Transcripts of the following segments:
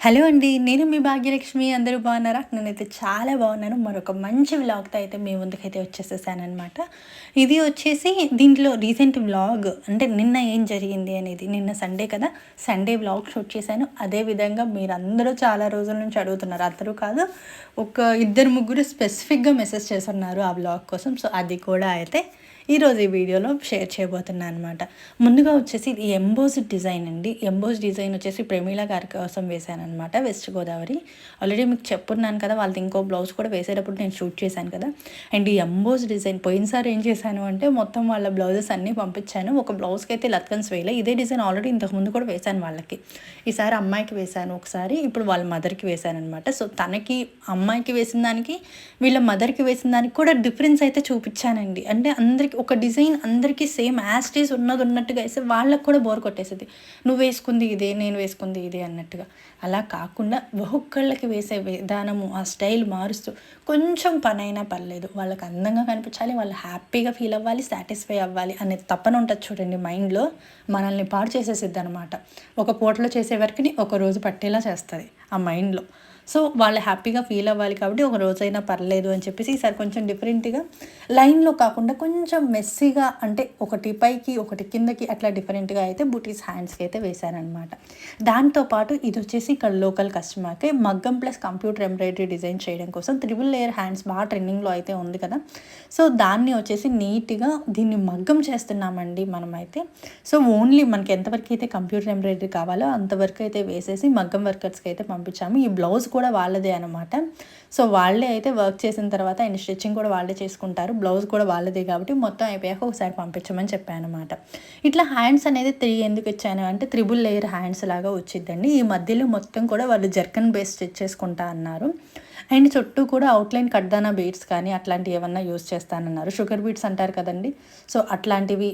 Hello అండి నేను మీ భాగ్యలక్ష్మి అందరూ బాగున్నారా? నేనైతే చాలా బాగున్నాను. మరొక మంచి వ్లాగ్తో అయితే మీ ముందుకైతే వచ్చేసేసానమాట ఇది వచ్చేసి దీంట్లో రీసెంట్ వ్లాగ్ అంటే నిన్న ఏం జరిగింది అనేది నిన్న సండే కదా సండే వ్లాగ్ షూట్ చేశాను. అదే విధంగా మీరందరూ చాలా రోజుల నుంచి అడుగుతున్నారు. అందరూ కాదు ఒక ఇద్దరు ముగ్గురు స్పెసిఫిక్గా మెసేజ్ చేస్తున్నారు ఆ వ్లాగ్ కోసం. సో అది కూడా అయితే ఈరోజు ఈ వీడియోలో షేర్ చేయబోతున్నాను అనమాట ముందుగా వచ్చేసి ఇది ఎంబోస్ డిజైన్ అండి. ఎంబోస్ డిజైన్ వచ్చేసి ప్రమీల గారి కోసం వేశాను అనమాట వెస్ట్ గోదావరి. ఆల్రెడీ మీకు చెప్పున్నాను కదా వాళ్ళది ఇంకో బ్లౌజ్ కూడా వేసేటప్పుడు నేను షూట్ చేశాను కదా. అండ్ ఈ ఎంబోస్ డిజైన్ పోయినసారి ఏం చేశాను అంటే మొత్తం వాళ్ళ బ్లౌజెస్ అన్నీ పంపించాను. ఒక బ్లౌజ్కి అయితే లత్కన్స్ వేయలే. ఇదే డిజైన్ ఆల్రెడీ ఇంతకుముందు కూడా వేశాను వాళ్ళకి. ఈసారి అమ్మాయికి వేశాను ఒకసారి ఇప్పుడు వాళ్ళ మదర్కి వేశాను అనమాట సో తనకి అమ్మాయికి వేసిన దానికి వీళ్ళ మదర్కి వేసిన దానికి కూడా డిఫరెన్స్ అయితే చూపించానండి. అంటే అందరికి ఒక డిజైన్ అందరికీ సేమ్ యాజ్ డేస్ ఉన్నది ఉన్నట్టుగా వేస్తే వాళ్ళకు కూడా బోర్ కొట్టేస్తుంది నువ్వు వేసుకుంది ఇదే నేను వేసుకుంది ఇదే అన్నట్టుగా. అలా కాకుండా ఒక్కొక్కళ్ళకి వేసే విధానము ఆ స్టైల్ మారుస్తూ కొంచెం పని అయినా పర్లేదు. వాళ్ళకి అందంగా కనిపించాలి వాళ్ళు హ్యాపీగా ఫీల్ అవ్వాలి సాటిస్ఫై అవ్వాలి అనేది తప్పన ఉంటుంది చూడండి మైండ్లో మనల్ని పాడు చేసేసిద్ది అనమాట ఒక పూటలో చేసే వరకుని ఒక రోజు పట్టేలా చేస్తుంది. ఆ మైండ్లో. సో వాళ్ళు హ్యాపీగా ఫీల్ అవ్వాలి కాబట్టి ఒక రోజైనా పర్లేదు అని చెప్పేసి ఈసారి కొంచెం డిఫరెంట్గా లైన్లో కాకుండా కొంచెం మెస్సీగా అంటే ఒకటి పైకి ఒకటి కిందకి అట్లా డిఫరెంట్గా అయితే బూటీస్ హ్యాండ్స్కి అయితే వేశానమాట దాంతోపాటు ఇది వచ్చేసి ఇక్కడ లోకల్ కస్టమర్కి మగ్గం ప్లస్ కంప్యూటర్ ఎంబ్రాయిడరీ డిజైన్ చేయడం కోసం త్రిబుల్ లేయర్ హ్యాండ్స్ బాగా ట్రెండింగ్లో అయితే ఉంది కదా. సో దాన్ని వచ్చేసి నీట్గా దీన్ని మగ్గం చేస్తున్నామండి మనమైతే. సో ఓన్లీ మనకి ఎంతవరకు అయితే కంప్యూటర్ ఎంబ్రాయిడరీ కావాలో అంతవరకు అయితే వేసేసి మగ్గం వర్కర్స్కి అయితే పంపించాము. ఈ బ్లౌజ్ కూడా వాళ్ళదే అనమాట సో వాళ్ళే అయితే వర్క్ చేసిన తర్వాత అండ్ స్టిచ్చింగ్ కూడా వాళ్ళే చేసుకుంటారు. బ్లౌజ్ కూడా వాళ్ళదే కాబట్టి మొత్తం అయిపోయాక ఒకసారి పంపించమని చెప్పాను అనమాట ఇట్లా హ్యాండ్స్ అనేది త్రీ ఎందుకు ఇచ్చాను అంటే త్రిబుల్ లేయర్ హ్యాండ్స్ లాగా వచ్చిద్దండి. ఈ మధ్యలో మొత్తం కూడా వాళ్ళు జర్కన్ బేస్ స్టిచ్ చేసుకుంటా అన్నారు. అండ్ చుట్టూ కూడా అవుట్లైన్ కడ్దానా బీడ్స్ కానీ అట్లాంటివి ఏమన్నా యూస్ చేస్తానన్నారు. షుగర్ బీడ్స్ అంటారు కదండి. సో అట్లాంటివి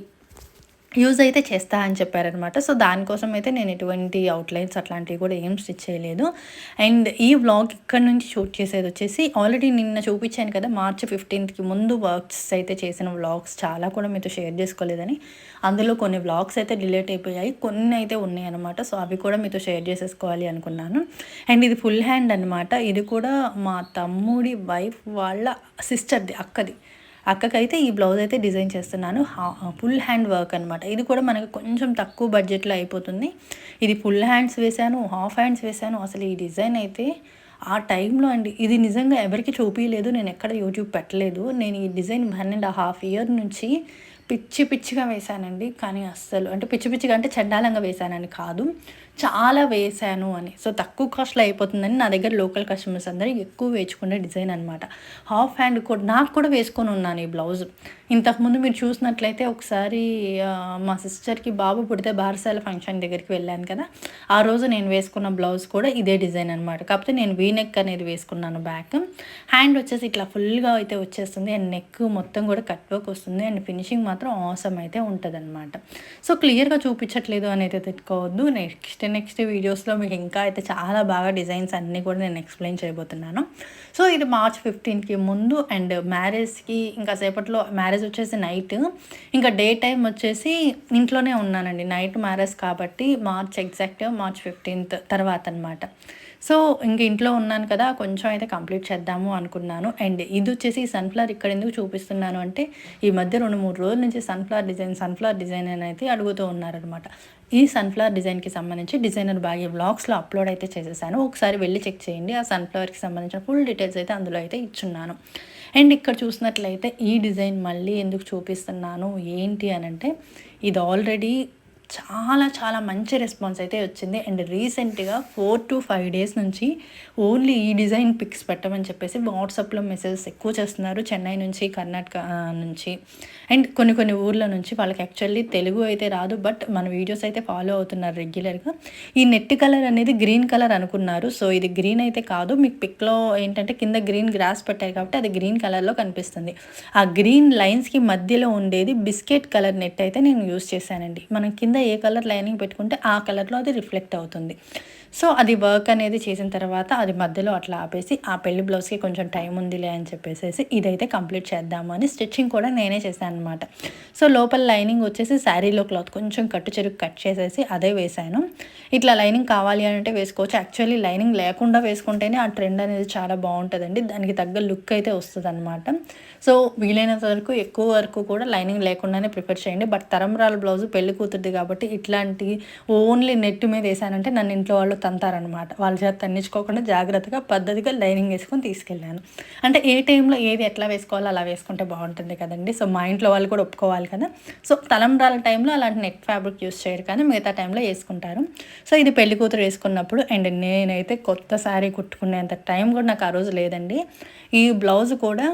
యూజ్ అయితే చేస్తా అని చెప్పారనమాట. సో దానికోసం అయితే నేను ఎటువంటి అవుట్లైన్స్ అట్లాంటివి కూడా ఏం స్టిచ్ చేయలేదు. అండ్ ఈ వ్లాగ్ ఇక్కడ నుంచి షూట్ చేసేది వచ్చేసి ఆల్రెడీ నిన్న చూపించాను కదా మార్చ్ ఫిఫ్టీన్త్కి ముందు వర్క్స్ అయితే చేసిన వ్లాగ్స్ చాలా కూడా మీతో షేర్ చేసుకోలేదని. అందులో కొన్ని వ్లాగ్స్ అయితే డిలేట్ అయిపోయాయి. కొన్ని అయితే ఉన్నాయి అనమాట సో అవి కూడా మీతో షేర్ చేసేసుకోవాలి అనుకున్నాను. అండ్ ఇది ఫుల్ హ్యాండ్ అనమాట ఇది కూడా మా తమ్ముడి వైఫ్ వాళ్ళ సిస్టర్ది అక్కది. అక్కకైతే ఈ బ్లౌజ్ అయితే డిజైన్ చేస్తున్నాను. ఫుల్ హ్యాండ్ వర్క్ అనమాట ఇది కూడా మనకు కొంచెం తక్కువ బడ్జెట్లో అయిపోతుంది. ఇది ఫుల్ హ్యాండ్స్ వేశాను హాఫ్ హ్యాండ్స్ వేశాను. అసలు ఈ డిజైన్ అయితే ఆ టైంలో అండి. ఇది నిజంగా ఎవరికి చూపించలేదు నేను ఎక్కడ యూట్యూబ్ పెట్టలేదు. నేను ఈ design one and half year నుంచి పిచ్చి పిచ్చిగా వేశానండి. కానీ అస్సలు అంటే పిచ్చి పిచ్చిగా అంటే చండాలంగా వేశానని కాదు. చాలా వేసాను అని. సో తక్కువ కాస్ట్లో అయిపోతుందని నా దగ్గర లోకల్ కస్టమర్స్ అందరూ ఎక్కువ వేచుకునే డిజైన్ అనమాట హాఫ్ హ్యాండ్ కూడా నాకు కూడా వేసుకొని ఉన్నాను ఈ బ్లౌజ్. ఇంతకుముందు మీరు చూసినట్లయితే ఒకసారి మా సిస్టర్కి బాబు పుడితే బారసాల ఫంక్షన్ దగ్గరికి వెళ్ళాను కదా. ఆ రోజు నేను వేసుకున్న బ్లౌజ్ కూడా ఇదే డిజైన్ అనమాట కాకపోతే నేను వీ నెక్ అనేది వేసుకున్నాను బ్యాక్. హ్యాండ్ వచ్చేసి ఇట్లా ఫుల్గా అయితే వచ్చేస్తుంది. అండ్ నెక్ మొత్తం కూడా కట్ వర్క్ వస్తుంది. అండ్ ఫినిషింగ్ మాత్రం ఆసమ్ అయితే ఉంటుంది అనమాట సో క్లియర్గా చూపించట్లేదు అనేది తిట్టుకోవద్దు నెక్స్ట్ నెక్స్ట్ నెక్స్ట్ వీడియోస్లో మీకు ఇంకా అయితే చాలా బాగా డిజైన్స్ అన్నీ కూడా నేను ఎక్స్ప్లెయిన్ చేయబోతున్నాను. సో ఇది మార్చ్ ఫిఫ్టీన్కి ముందు అండ్ మ్యారేజ్కి ఇంకా సేపట్లో మ్యారేజ్ వచ్చేసి నైట్. ఇంకా డే టైం వచ్చేసి ఇంట్లోనే ఉన్నానండి. నైట్ మ్యారేజ్ కాబట్టి మార్చ్ ఎగ్జాక్ట్ మార్చ్ ఫిఫ్టీన్త్ తర్వాత అనమాట సో ఇంక ఇంట్లో ఉన్నాను కదా కొంచెం అయితే కంప్లీట్ చేద్దాము అనుకున్నాను. అండ్ ఇది వచ్చేసి సన్ఫ్లవర్ ఇక్కడ ఎందుకు చూపిస్తున్నాను అంటే ఈ మధ్య రెండు మూడు రోజుల నుంచి సన్ఫ్లవర్ డిజైన్ సన్ఫ్లవర్ డిజైన్ అని అయితే అడుగుతూ ఉన్నారనమాట ఈ సన్ఫ్లవర్ డిజైన్కి సంబంధించి డిజైనర్ బాగా బ్లాగ్స్లో అప్లోడ్ అయితే చేసేసాను. ఒకసారి వెళ్ళి చెక్ చేయండి. ఆ సన్ఫ్లవర్కి సంబంధించిన ఫుల్ డీటెయిల్స్ అయితే అందులో అయితే ఇచ్చున్నాను. అండ్ ఇక్కడ చూసినట్లయితే ఈ డిజైన్ మళ్ళీ ఎందుకు చూపిస్తున్నాను? ఏంటి అని అంటే ఇది ఆల్రెడీ చాలా చాలా మంచి రెస్పాన్స్ అయితే వచ్చింది. అండ్ రీసెంట్గా ఫోర్ టు ఫైవ్ డేస్ నుంచి ఓన్లీ ఈ డిజైన్ పిక్స్ పెట్టమని చెప్పేసి వాట్సాప్లో మెసేజెస్ ఎక్కువ చేస్తున్నారు. చెన్నై నుంచి కర్ణాటక నుంచి. అండ్ కొన్ని కొన్ని ఊర్ల నుంచి వాళ్ళకి యాక్చువల్లీ తెలుగు అయితే రాదు బట్ మన వీడియోస్ అయితే ఫాలో అవుతున్నారు రెగ్యులర్గా. ఈ నెట్ కలర్ అనేది గ్రీన్ కలర్ అనుకున్నారు. సో ఇది గ్రీన్ అయితే కాదు. మీకు పిక్లో ఏంటంటే కింద గ్రీన్ గ్రాస్ పెట్టారు కాబట్టి అది గ్రీన్ కలర్లో కనిపిస్తుంది. ఆ గ్రీన్ లైన్స్కి మధ్యలో ఉండేది బిస్కెట్ కలర్ నెట్ అయితే నేను యూస్ చేశానండి. మనం కింద ఏ కలర్ లైనింగ్ పెట్టుకుంటే ఆ కలర్లో అది రిఫ్లెక్ట్ అవుతుంది. సో అది వర్క్ అనేది చేసిన తర్వాత అది మధ్యలో అట్లా ఆపేసి ఆ పెళ్ళి బ్లౌజ్కి కొంచెం టైం ఉందిలే అని చెప్పేసి ఇదైతే కంప్లీట్ చేద్దాము అని స్టిచ్చింగ్ కూడా నేనే చేశాను అనమాట సో లోపల లైనింగ్ వచ్చేసి శారీలో క్లాత్ కొంచెం కట్టు చెరుకు కట్ చేసేసి అదే వేశాను. ఇట్లా లైనింగ్ కావాలి అని అంటే వేసుకోవచ్చు. యాక్చువల్లీ లైనింగ్ లేకుండా వేసుకుంటేనే ఆ ట్రెండ్ అనేది చాలా బాగుంటుందండి. దానికి తగ్గ లుక్ అయితే వస్తుంది అనమాట సో వీలైనంత వరకు ఎక్కువ వరకు కూడా లైనింగ్ లేకుండానే ప్రిఫర్ చేయండి. బట్ తరంరాల బ్లౌజ్ పెళ్ళి కూతురుది కాబట్టి ఇట్లాంటి ఓన్లీ నెట్ మీద వేసానంటే నన్ను ఇంట్లో వాళ్ళు తంతారనమాట వాళ్ళ చేత తన్నించుకోకుండా జాగ్రత్తగా పద్ధతిగా లైనింగ్ వేసుకొని తీసుకెళ్ళాను. అంటే ఏ టైంలో ఏది ఎట్లా వేసుకోవాలో అలా వేసుకుంటే బాగుంటుంది కదండి. సో మా ఇంట్లో వాళ్ళు కూడా ఒప్పుకోవాలి కదా. సో తలంబ్రాల టైంలో అలాంటి నెట్ ఫ్యాబ్రిక్ యూస్ చేయరు కానీ మిగతా టైంలో వేసుకుంటారు. సో ఇది పెళ్ళి కూతురు వేసుకున్నప్పుడు అండ్ నేనైతే కొత్త శారీ కుట్టుకునేంత టైం కూడా నాకు ఆ రోజు లేదండి. ఈ బ్లౌజ్ కూడా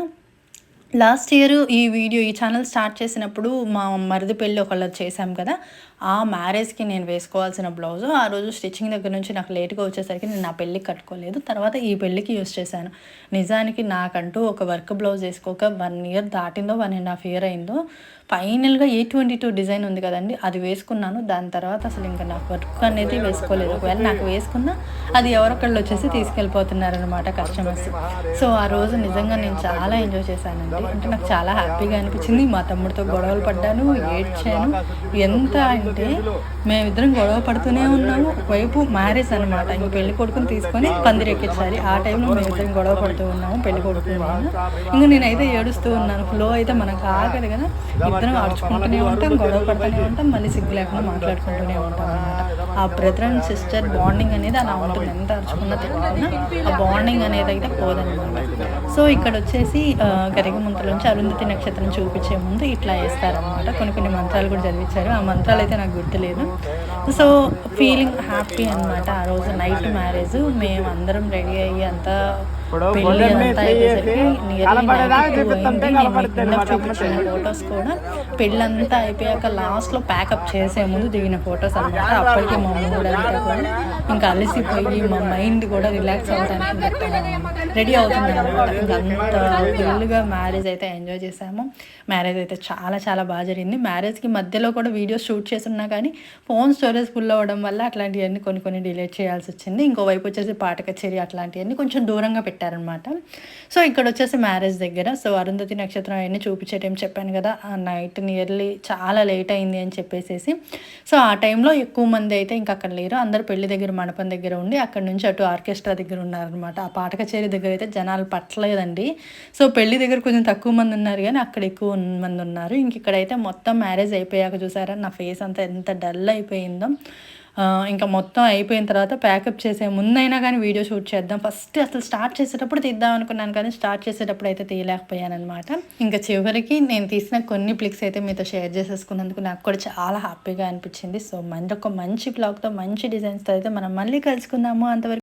లాస్ట్ ఇయర్ ఈ వీడియో ఈ ఛానల్ స్టార్ట్ చేసినప్పుడు మా మరిది పెళ్ళి ఒకళ్ళు చేశాం కదా. ఆ మ్యారేజ్కి నేను వేసుకోవాల్సిన బ్లౌజ్ ఆ రోజు స్టిచ్చింగ్ దగ్గర నుంచి నాకు లేట్గా వచ్చేసరికి నేను నా పెళ్ళికి కట్టుకోలేదు. తర్వాత ఈ పెళ్ళికి యూస్ చేశాను. నిజానికి నాకంటూ ఒక వర్క్ బ్లౌజ్ వేసుకోక వన్ ఇయర్ దాటిందో వన్ అండ్ హాఫ్ ఇయర్ అయిందో ఫైనల్గా ఏ ట్వంటీ టూ డిజైన్ ఉంది కదండి అది వేసుకున్నాను. దాని తర్వాత అసలు ఇంకా నాకు వర్క్ అనేది వేసుకోలేదు. ఒకవేళ నాకు వేసుకున్నా అది ఎవరొకళ్ళు వచ్చేసి తీసుకెళ్ళిపోతున్నారనమాట కస్టమర్స్. సో ఆ రోజు నిజంగా నేను చాలా ఎంజాయ్ చేశానండి. అంటే నాకు చాలా హ్యాపీగా అనిపించింది. మా తమ్ముడితో గొడవలు పడ్డాను ఏడ్చాను. ఎంత ఏంటంటే మేమిద్దరం గొడవ పడుతూనే ఉన్నాము. ఒకవైపు మ్యారేజ్ అనమాట ఇంక పెళ్ళి కొడుకుని తీసుకొని పందిరి ఎక్కించాలి ఆ టైంలో మేమిద్దరం గొడవ పడుతూ ఉన్నాము. పెళ్ళి కొడుకున్నాము ఇంకా నేనైతే ఏడుస్తూ ఉన్నాను. ఫ్లో అయితే మనకు ఆగదు కదా. ఇద్దరం ఆడుచుకుంటూనే ఉంటాం గొడవ పడుతూనే ఉంటాం మళ్ళీ సిగ్గు లేకుండా మాట్లాడుకుంటూనే ఉంటాం అనమాట ఆ బ్రదర్ అండ్ సిస్టర్ బాండింగ్ అనేది అలా ఉంటుంది. ఎంత అరుచుకున్న తిరుగుతున్నా ఆ బాండింగ్ అనేది అయితే పోదనమాట సో ఇక్కడ వచ్చేసి గరిగ అరుంధతి నక్షత్రం చూపించే ముందు ఇట్లా వేస్తారనమాట కొన్ని కొన్ని మంత్రాలు కూడా చదివించారు. ఆ మంత్రాలు అయితే నాకు గుర్తులేదు. సో ఫీలింగ్ హ్యాపీ అనమాట ఆ రోజు నైట్ మ్యారేజ్ మేము అందరం రెడీ అయ్యి అంతా పెళ్ళి అంతా అయిపోయేసరికి ఫొటోస్ కూడా. పెళ్ళంతా అయిపోయాక లాస్ట్లో ప్యాకప్ చేసే ముందు దిగిన ఫొటోస్ అనమాట అప్పటికి మా మూడ్ అంతా కూడా ఇంకా అలసిపోయి మా మైండ్ కూడా రిలాక్స్ అవ్వడానికి రెడీ అవుతుంది అనమాట ఇంకా అంత ఫుల్గా మ్యారేజ్ అయితే ఎంజాయ్ చేసాము మ్యారేజ్ అయితే చాలా చాలా బాగా జరిగింది. మ్యారేజ్కి మధ్యలో కూడా వీడియోస్ షూట్ చేస్తున్నా కానీ ఫోన్ స్టోరేజ్ ఫుల్ అవ్వడం వల్ల అట్లాంటివన్నీ కొన్ని కొన్ని డిలీట్ చేయాల్సి వచ్చింది. ఇంకోవైపు వచ్చేసి పాట కచేరీ అట్లాంటివన్నీ కొంచెం దూరంగా పెట్టారనమాట. సో ఇక్కడ వచ్చేసి మ్యారేజ్ దగ్గర. సో అరుంధతి నక్షత్రం అవన్నీ చూపించే టైం చెప్పాను కదా ఆ నైట్ నియర్లీ చాలా లేట్ అయింది అని చెప్పేసి సో ఆ టైంలో ఎక్కువ మంది అయితే ఇంకా అక్కడ లేరు. అందరు పెళ్ళి దగ్గర మండపం దగ్గర ఉండి అక్కడ నుంచి అటు ఆర్కెస్ట్రా దగ్గర ఉన్నారనమాట. ఆ పాట కచేరీ దగ్గర అయితే జనాలు పట్టలేదండి. సో పెళ్ళి దగ్గర కొంచెం తక్కువ మంది ఉన్నారు కానీ అక్కడ ఎక్కువ మంది ఉన్నారు. ఇంక ఇక్కడైతే మొత్తం మ్యారేజ్ అయిపోయాక చూసారా నా ఫేస్ అంతా ఎంత డల్ అయిపోయిందో. ఇంకా మొత్తం అయిపోయిన తర్వాత ప్యాకప్ చేసే ముందైనా కానీ వీడియో షూట్ చేద్దాం. ఫస్ట్ అసలు స్టార్ట్ చేసేటప్పుడు తీద్దాం అనుకున్నాను కానీ స్టార్ట్ చేసేటప్పుడు అయితే తీయలేకపోయాను అనమాట ఇంకా చివరికి నేను తీసిన కొన్ని ప్లిక్స్ అయితే మీతో షేర్ చేసేసుకున్నందుకు నాకు కూడా చాలా హ్యాపీగా అనిపించింది. సో ఒక మంచి బ్లాగ్తో మంచి డిజైన్స్తో అయితే మనం మళ్ళీ కలుసుకుందాము. అంతవరకు